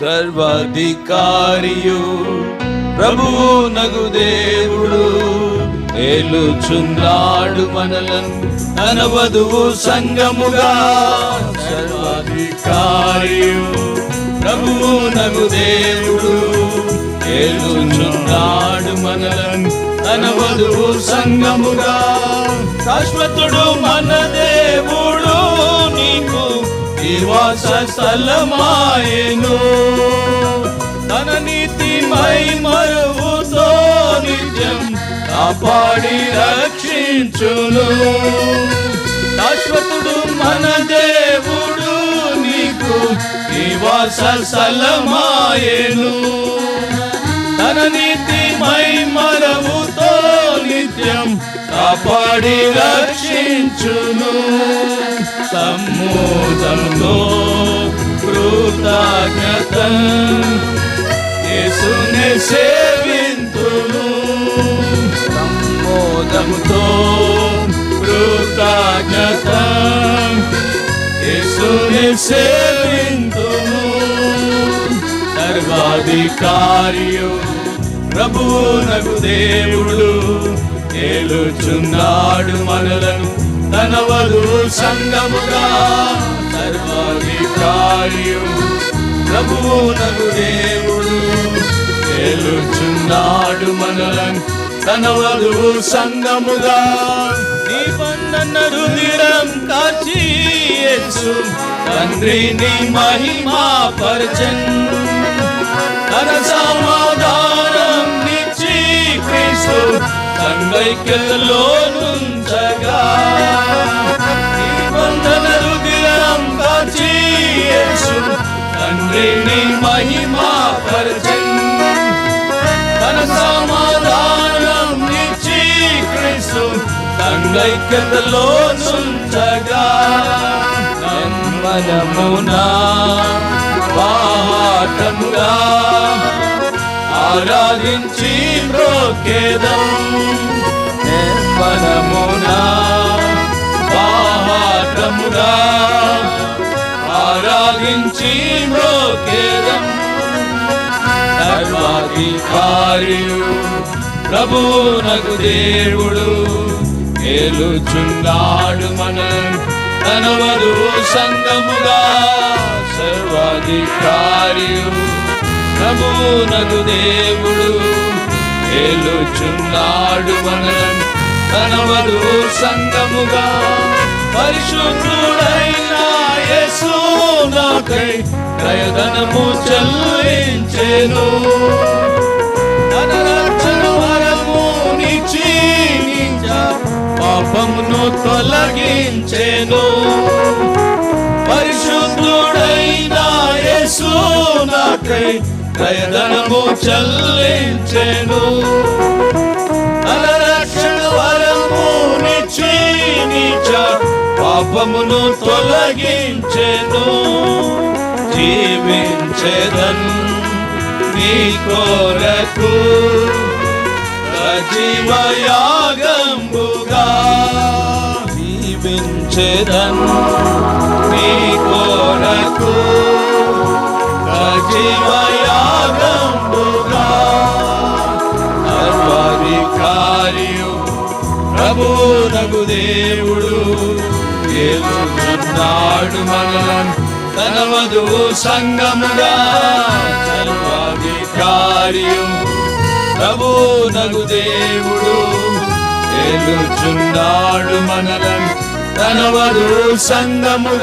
సర్వాధికారియు ప్రభువు నగు దేవుడు. ఏలుచున్నాడు మనలను తన వధువు సంగముగా. సర్వాధికారియు ప్రభువు నగు దేవుడు. ఏలుచున్నాడు మనలను తన వధువు సంగముగా. శాశ్వతుడు మన దేవుడు. నివాస స్థలమాయను తన నీతి మరువుతో నిత్యం కాపాడి రక్షించును. శాశ్వతుడు మన దేవుడు నీకు నివాస స్థలమాయను తన నీతి మరవుతో నిత్యం కాపాడి రక్షించును. సమ్మోదంతో కృతజ్ఞత యేసుని సేవింతును. సమ్మోదముతో కృతజ్ఞత యేసుని సేవింతును. సర్వాధికారియు ప్రభువునకు దేవుడు ఏలుచున్నాడు మనలను. తన సంగముగా సర్వాధికారియు ప్రభువునకు దేవుడు తేలుచున్నాడు మనలను తన సంగముగా. నీ నిబంధన రుదిరం కాచి యేసు తండ్రిని మహిమా పరచన్. తన సమాధానం నిచ్చి క్రీస్తు సంగైక్యతలో నుంచగా మహిమా పరచన్ తన సమాధానం నిచ్చి క్రీస్తు సంగైక్యతలో నుంచగా మనమునా పాఠముగా ఆరాధించి మ్రోకేదం మనమునా పాఠముగా ఆరాధించి మ్రోకేదం సర్వాధికారియు ప్రభు ప్రభునకు దేవుడు ఏలుచున్నాడు మన తన వధువు సంగముగా సర్వాధికారియు ప్రభు ప్రభునకు దేవుడు ఏలుచున్నాడు మన తన వధువు సంగముగా పరిశుద్ధుడైన యేసు నాకై దయదనము చెల్లించెను. తన రక్షణ వరము నిచ్చి పాపమును తొలగించేను. పరిశుద్ధుడైన యేసు నాకై దయదనము చెల్లించెను. పాపమును తొలగించెను జీవించెదన్ నీ కోరకు. సజీవయాగంబుగా జీవించెదన్ నీ కోరకు. సజీవయాగంబుగా సర్వాధికారియు ప్రభునగు దేవుడు. ఏలుచున్నాడు మనలను తన వధువు సంగముగా ప్రభు నగు దేవుడు. ఏలుచున్నాడు మనలను తన వధువు సంగముగా.